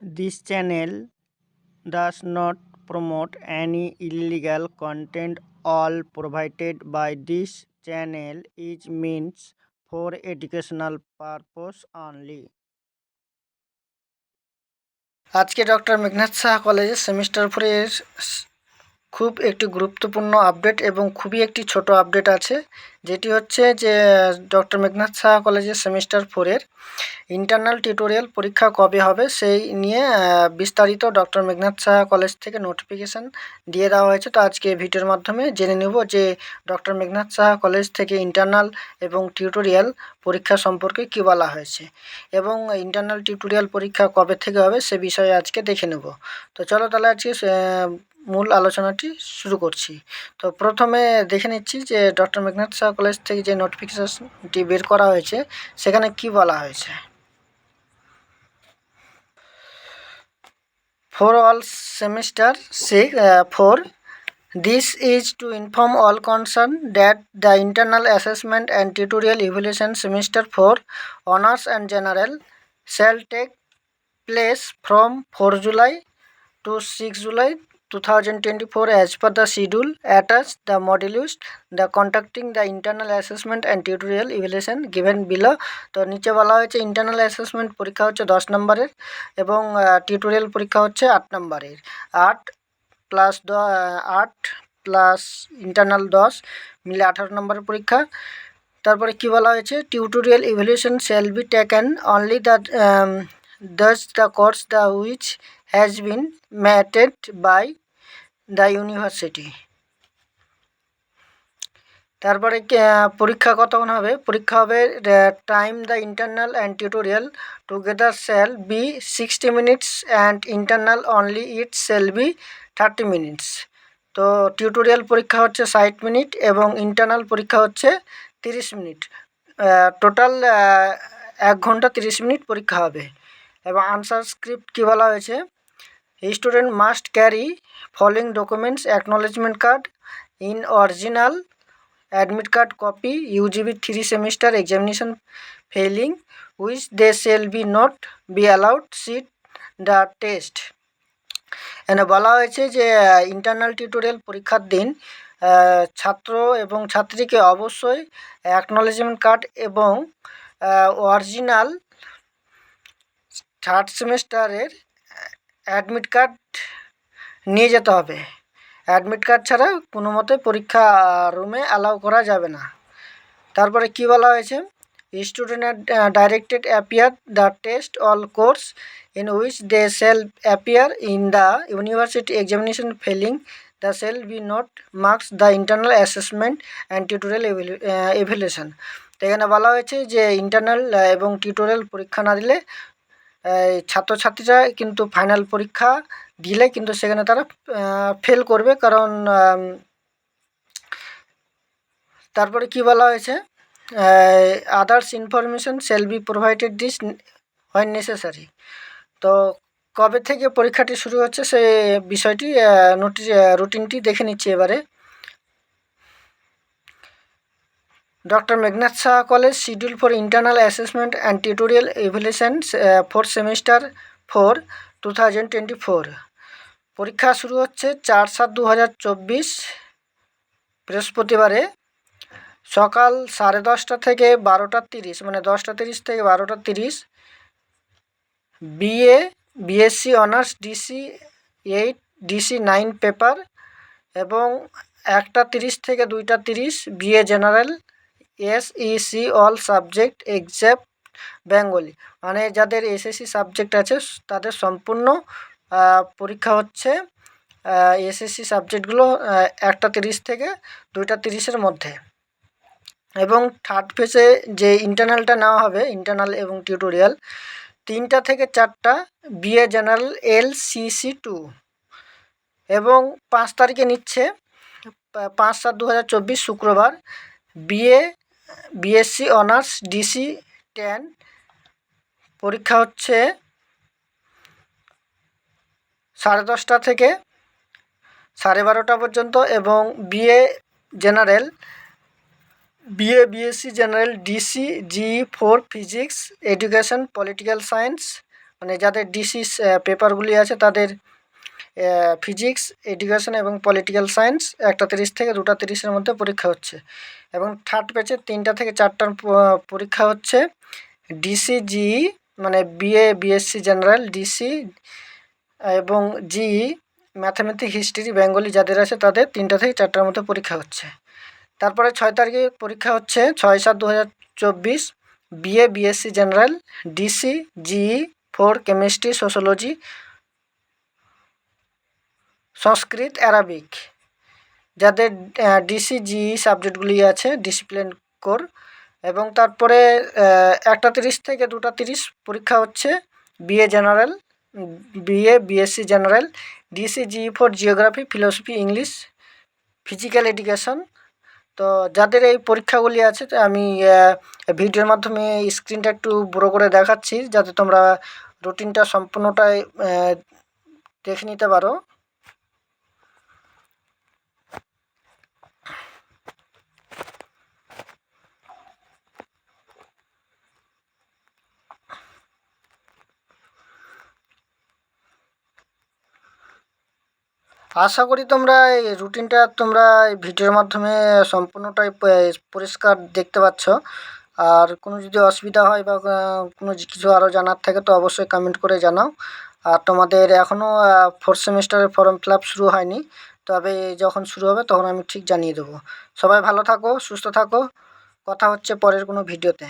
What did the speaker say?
This channel does not promote any illegal content. All provided by this channel is meant for educational purpose only. আজকে doctor Meghnad Saha কলেজের semester ফোরের খুব একটি গুরুত্বপূর্ণ update এবং খুবই একটি ছোট আপডেট আছে যেটি হচ্ছে যে, ডক্টর মেঘনাথ সাহা কলেজের সেমিস্টার ফোরের ইন্টারনাল টিউটোরিয়াল পরীক্ষা কবে হবে সেই নিয়ে বিস্তারিত ডক্টর মেঘনাথ সাহা কলেজ থেকে নোটিফিকেশান দিয়ে দেওয়া হয়েছে। তো আজকে ভিডিওর মাধ্যমে জেনে নেব যে, ডক্টর মেঘনাথ সাহা কলেজ থেকে ইন্টারনাল এবং টিউটোরিয়াল পরীক্ষা সম্পর্কে কী বলা হয়েছে এবং ইন্টারনাল টিউটোরিয়াল পরীক্ষা কবে থেকে হবে সে বিষয়ে আজকে দেখে নেব। তো চলো তাহলে আজকে মূল আলোচনাটি শুরু করছি। তো প্রথমে দেখে নিচ্ছি যে, doctor Meghnad Saha sir college থেকে যে নোটিফিকেশনটি বের করা হয়েছে, সেখানে কি বলা হয়েছে? For all semester four this is to inform all concern that the internal assessment and tutorial evaluation semester four honours and general shall take place from four July to six July 2024 as per the schedule, attached the modules the conducting the internal assessment and tutorial evaluation given below. তো নিচে বলা হয়েছে internal assessment পরীক্ষা হচ্ছে দশ নম্বরের এবং tutorial পরীক্ষা হচ্ছে আট নম্বরের। আট প্লাস দ আট প্লাস ইন্টারনাল দশ মিলে আঠারো নম্বরের পরীক্ষা। তারপরে কি বলা হয়েছে tutorial evaluation shall be taken only the does the course the which has been matted by the university. তারপরে পরীক্ষা কতক্ষণ হবে? পরীক্ষা হবে time the internal and tutorial together shall be sixty minutes and internal only it shall be thirty minutes তো tutorial পরীক্ষা হচ্ছে ষাট মিনিট এবং ইন্টারনাল পরীক্ষা হচ্ছে তিরিশ মিনিট টোটাল এক ঘণ্টা তিরিশ মিনিট পরীক্ষা হবে। এবং আনসার স্ক্রিপ্ট কী বলা হয়েছে? Student must carry following documents acknowledgement card in original admit card copy UGB 3 semester examination failing, which they shall be not be allowed sit the test. এখানে বলা হয়েছে যে ইন্টারনাল টিউটোরিয়াল পরীক্ষার দিন ছাত্র এবং ছাত্রীকে অবশ্যই অ্যাকনোলেজমেন্ট কার্ড এবং অরিজিনাল থার্ড সেমিস্টারের অ্যাডমিট কার্ড নিয়ে যেতে হবে। অ্যাডমিট কার্ড ছাড়া কোনো মতে পরীক্ষা রুমে অ্যালাউ করা যাবে না। তারপরে কি বলা হয়েছে? Student directed appear the test all course in which they shall appear in the university examination failing the shall be not marks the internal assessment and tutorial evaluation তো এখানে বলা হয়েছে যে ইন্টারনাল এবং টিউটোরিয়াল পরীক্ষা না দিলে ছাত্রছাত্রীরা কিন্তু ফাইনাল পরীক্ষা দিলে কিন্তু সেখানে তারা ফেল করবে। কারণ তারপরে কি বলা হয়েছে? Others information shall be provided this হয় নেসেসারি তো কবে থেকে পরীক্ষাটি শুরু হচ্ছে সে বিষয়টি নোটিশ রুটিনটি দেখে নিচ্ছি এবারে। Doctor Meghnad Saha college schedule for internal assessment and tutorial evaluation for semester four two thousand twenty four পরীক্ষা শুরু হচ্ছে চার সাত দু হাজার চব্বিশ বৃহস্পতিবারে সকাল সাড়ে দশটা থেকে বারোটা তিরিশ মানে দশটা তিরিশ থেকে বারোটা তিরিশ। BA BSc honours DC eight DC nine paper এবং একটা তিরিশ থেকে দুইটা তিরিশ BA general SEC all subject except Bengali মানে যাদের এসএসসি সাবজেক্ট আছে, তাদের সম্পূর্ণ পরীক্ষা হচ্ছে এসএসসি সাবজেক্টগুলো একটা তিরিশ থেকে দুইটা তিরিশের মধ্যে। এবং থার্ড ফেজে যে ইন্টারনালটা নেওয়া হবে ইন্টারনাল এবং টিউটোরিয়াল তিনটা থেকে চারটা BA general L CC two এবং পাঁচ তারিখে নিচ্ছে পাঁচ সাত দু শুক্রবার BA BSc honours, DC ten. পরীক্ষা হচ্ছে সাড়ে দশটা থেকে সাড়ে বারোটা পর্যন্ত এবং BA general, BA, BSc general, DC G four, physics, education, political science মানে যাদের ডিসিস পেপারগুলি আছে তাদের ফিজিক্স এডুকেশন এবং পলিটিক্যাল সায়েন্স একটা তিরিশ থেকে দুটা তিরিশের মধ্যে পরীক্ষা হচ্ছে। এবং থার্ড পেজে তিনটা থেকে চারটার পরীক্ষা হচ্ছে ডিসি জি মানে বিএ বিএসসি জেনারেল ডিসি এবং জি ম্যাথামেটিক হিস্ট্রি বেঙ্গলি যাদের আছে তাদের তিনটা থেকে চারটার মধ্যে পরীক্ষা হচ্ছে। তারপরে ছয় তারিখে পরীক্ষা হচ্ছে ছয় সাত দু হাজার চব্বিশ BA BSc general DC GE four chemistry sociology Sanskrit Arabic যাদের ডিসি জিই সাবজেক্টগুলি আছে ডিসিপ্লিন কোর এবং তারপরে একটা তিরিশ থেকে দুটা তিরিশ পরীক্ষা হচ্ছে BA general BA BSc general DC GE for geography philosophy English physical education তো যাদের এই পরীক্ষাগুলি আছে, তা আমি ভিডিওর মাধ্যমে স্ক্রিনটা একটু বড় করে দেখাচ্ছি, যাতে তোমরা রুটিনটা সম্পূর্ণটাই দেখে নিতে পারো। আশা করি তোমরা এই রুটিনটা তোমরা এই ভিডিওর মাধ্যমে সম্পূর্ণটাই পরিষ্কার দেখতে পাচ্ছ। আর কোনো যদি অসুবিধা হয় বা কোনো কিছু আরও জানার থাকে তো অবশ্যই কমেন্ট করে জানাও। আর তোমাদের এখনও ফোর্থ সেমিস্টারের ফর্ম ফিল শুরু হয়নি। তবে যখন শুরু হবে তখন আমি ঠিক জানিয়ে দেবো। সবাই ভালো থাকো, সুস্থ থাকো। কথা হচ্ছে পরের কোনো ভিডিওতে